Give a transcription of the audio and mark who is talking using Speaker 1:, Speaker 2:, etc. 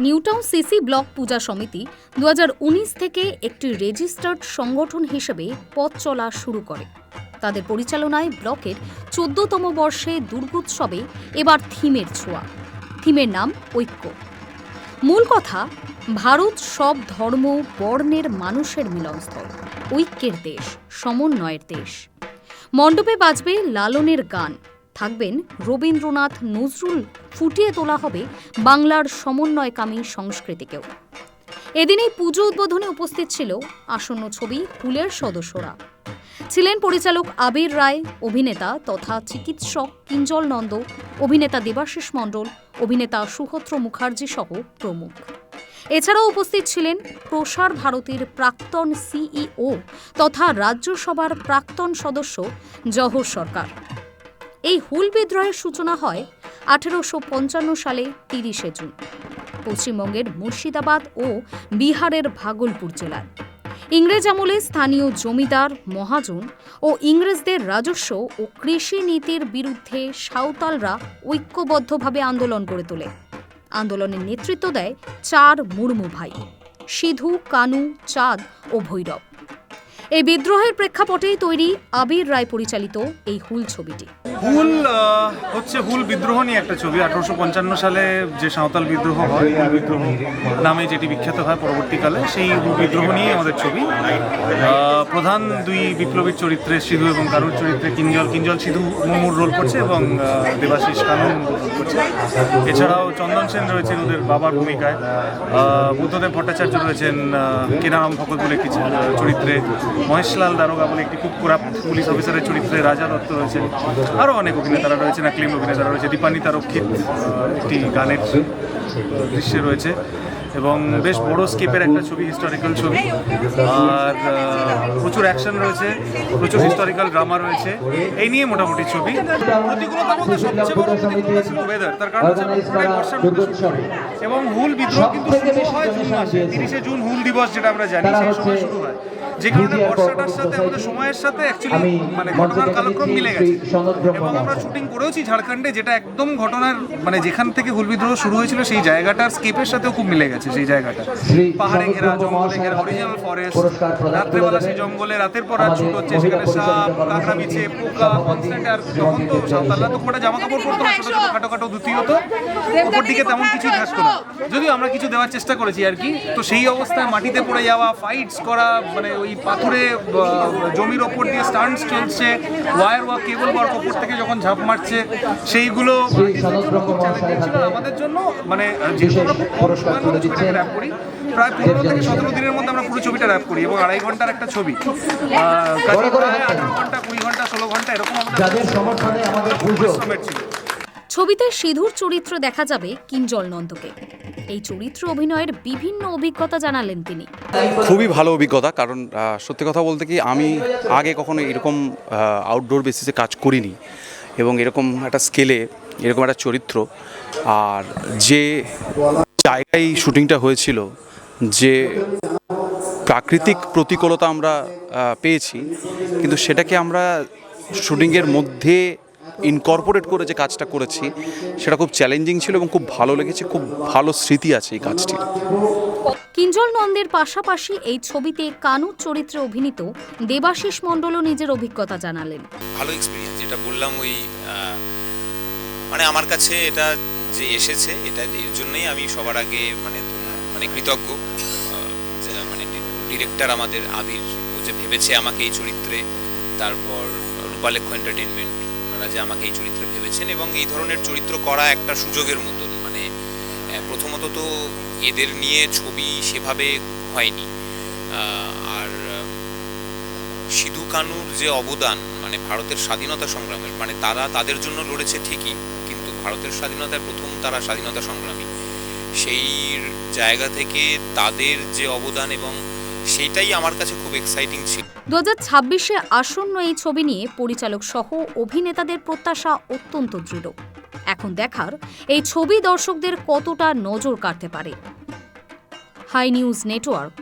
Speaker 1: New Town CC block পূজা সমিতি দু হাজার উনিশ থেকে একটি রেজিস্টার্ড সংগঠন হিসেবে পথ চলা শুরু করে। তাদের পরিচালনায় ব্লকের চোদ্দতম বর্ষে দুর্গোৎসবে এবার থিমের ছোঁয়া। থিমের নাম ঐক্য। মূল কথা, ভারত সব ধর্ম, বর্ণের মানুষের মিলনস্থল। ঐক্যের দেশ, সমন্বয়ের দেশ। মণ্ডপে বাজবে লালনের গান। থাকবেন রবীন্দ্রনাথ নজরুল, ফুটিয়ে তোলা হবে বাংলার সমন্বয়কামী সংস্কৃতিকেও। এদিনেই পুজো উদ্বোধনে উপস্থিত ছিল আসন্ন ছবি ফুলের সদস্যরা। ছিলেন পরিচালক আবির রায়, অভিনেতা তথা চিকিৎসক কিঞ্জল নন্দ, অভিনেতা দেবাশিস মণ্ডল, অভিনেতা সুহত্র মুখার্জি সহ প্রমুখ। এছাড়াও উপস্থিত ছিলেন প্রসার ভারতীর প্রাক্তন সিইও তথা রাজ্যসভার প্রাক্তন সদস্য জহর সরকার। এই হুল বিদ্রোহের সূচনা হয় আঠেরোশো পঞ্চান্ন সালে তিরিশে জুন। পশ্চিমবঙ্গের মুর্শিদাবাদ ও বিহারের ভাগলপুর জেলায় ইংরেজ আমলে স্থানীয় জমিদার, মহাজন ও ইংরেজদের রাজস্ব ও কৃষি নীতির বিরুদ্ধে সাঁওতালরা ঐক্যবদ্ধভাবে আন্দোলন গড়ে তোলে। আন্দোলনের নেতৃত্ব দেয় চার মুর্মু ভাই, সিধু, কানু, চাঁদ ও ভৈরব। এই বিদ্রোহের প্রেক্ষাপটেই তৈরি আবির রায় পরিচালিত এই হুল ছবিটি।
Speaker 2: হুল হচ্ছে হুল বিদ্রোহ নিয়ে একটা ছবি। আঠারোশো পঞ্চান্ন সালে যে সাঁওতাল বিদ্রোহ হয়, হুল বিদ্রোহ নামে যেটি বিখ্যাত হয় পরবর্তীকালে, সেই হুল বিদ্রোহ নিয়ে আমাদের ছবি। প্রধান দুই বিপ্লবীর চরিত্রে সিধু এবং কারুর চরিত্রে কিঞ্জল। কিঞ্জল সিধু মুমুর রোল করছে এবং দেবাশিস কানুন করছে। এছাড়াও চন্দন সেন রয়েছেন ওদের বাবার ভূমিকায়। বুদ্ধদেব ভট্টাচার্য রয়েছেন কেনারাম ভকত বলে একটি চরিত্রে মহেশলাল দারোগা বলে একটি খুব করাপ্ট পুলিশ অফিসারের চরিত্রে রাজা দত্ত রয়েছেন। আরও অনেক অভিনেতারা রয়েছেন অ্যাক্লিম অভিনেতারা রয়েছে। দীপানি রক্ষিত একটি গানের দৃশ্যে রয়েছে। এবং বেশ বড় স্কেপের একটা ছবি হিস্টোরিক্যাল ছবি। আর প্রচুর অ্যাকশন রয়েছে প্রচুর হিস্টোরিক্যাল ড্রামা রয়েছে। এই নিয়ে মোটামুটি ছবি। তার কারণ। এবং হুল বিদ্রোহ কিন্তু শুরু হয় জুন মাসে তিরিশে জুন হুল দিবস যেটা আমরা জানি সেই সময় শুরু হয়। যে কারণে বর্ষাটার সাথে আমাদের সময়ের সাথে অ্যাকচুয়ালি মানে ঘটনার কালক্রম মিলে গেছে। এবং আমরা শুটিং করেওছি ঝাড়খণ্ডে যেটা একদম ঘটনার মানে যেখান থেকে হুল বিদ্রোহ শুরু হয়েছিল সেই জায়গাটার স্কেপের সাথেও খুব মিলে গেছে। সেই জায়গাটা। পাহাড়ে ঘেরা জঙ্গলে ঘেরা অরিজিনাল ফরেস্ট রাত্রেবেলা সেই জঙ্গলে রাতের পর রাত শুট হচ্ছে সেখানে সাপ কাঁকড়া বিছে পোকা কনস্ট্যান্ট আর তখন তো সাঁওতালরা তো পুরো জামা কাপড় পরতো? না ছোটো ছোটো খাটো খাটো ধুতি হতো। উপর দিকে তেমন কিছুই থাকতো না। যদিও আমরা কিছু দেওয়ার চেষ্টা করেছি আর কি তো সেই অবস্থায় মাটিতে পড়ে যাওয়া ফাইটস করা মানে ওই পাথরে আহ, জমির ওপর দিয়ে স্টান্টস চলছে ওয়ার ওয়া কেবল ওয়ার্ক ওপর থেকে যখন ঝাঁপ মারছে সেইগুলো আমাদের জন্য। মানে যেহেতু র্যাপ করি। প্রায় পনেরো থেকে সতেরো দিনের মধ্যে আমরা পুরো ছবিটা র্যাপ করি এবং আড়াই ঘণ্টার একটা ছবি। আঠারো ঘণ্টা কুড়ি ঘণ্টা ষোলো ঘণ্টা এরকম আমাদের
Speaker 3: যাদের সমর্থনে আমাদের পুজো।
Speaker 2: পরিশ্রমের ছিল।
Speaker 1: ছবিতে সিধুর চরিত্র দেখা যাবে কিঞ্জল নন্দকে। এই চরিত্র অভিনয়ের বিভিন্ন অভিজ্ঞতা জানালেন তিনি।
Speaker 4: খুবই ভালো অভিজ্ঞতা কারণ সত্যি কথা বলতে কি আমি আগে কখনো এরকম আউটডোর বেসিসে কাজ করিনি। এবং এরকম একটা স্কেলে এরকম একটা চরিত্র আর যে জায়গায় শুটিংটা হয়েছিল যে প্রাকৃতিক প্রতিকূলতা আমরা পেয়েছি কিন্তু সেটাকে আমরা শুটিংয়ের মধ্যে ইনকর্পোরেট করে যে কাজটা করেছি সেটা খুব চ্যালেঞ্জিং ছিল এবং খুব ভালো লেগেছে খুব ভালো স্মৃতি আছে এই কাজটির
Speaker 1: কিঞ্জল নন্দের পাশাপাশি এই ছবিতে কানুর চরিত্রে অভিনীত দেবাশিস মণ্ডলও নিজের অভিজ্ঞতা জানালেন।
Speaker 5: ভালো এক্সপিরিয়েন্স যেটা বললাম ওই মানে আমার কাছে এটা যে এসেছে, এটা এর জন্যই আমি সবার আগে মানে মানে কৃতজ্ঞ। মানে ডিরেক্টর আমাদের আবির, ও যে ভেবেছে আমাকে এই চরিত্রে, তারপর রূপালেখ্য এন্টারটেনমেন্ট ওনারা যে আমাকে এই চরিত্রে ভেবেছেন এবং এই ধরনের চরিত্র করা একটা সুযোগের মতন। মানে প্রথমত তো এদের নিয়ে ছবি সেভাবে হয়নি। আর সিধু কানুর যে অবদান মানে ভারতের স্বাধীনতা সংগ্রামের মানে তারা তাদের জন্য লড়েছে ঠিকই, কিন্তু ভারতের স্বাধীনতায় প্রথম তারা স্বাধীনতা সংগ্রামী। সেই জায়গা থেকে তাদের যে অবদান এবং সেটাই আমার কাছে খুব এক্সাইটিং ছিল।
Speaker 1: দু হাজার ছাব্বিশে আসন্ন এই ছবি নিয়ে পরিচালক সহ অভিনেতাদের প্রত্যাশা অত্যন্ত দৃঢ়। এখন দেখার এই ছবি দর্শকদের কতটা নজর কাটতে পারে। Hi news network.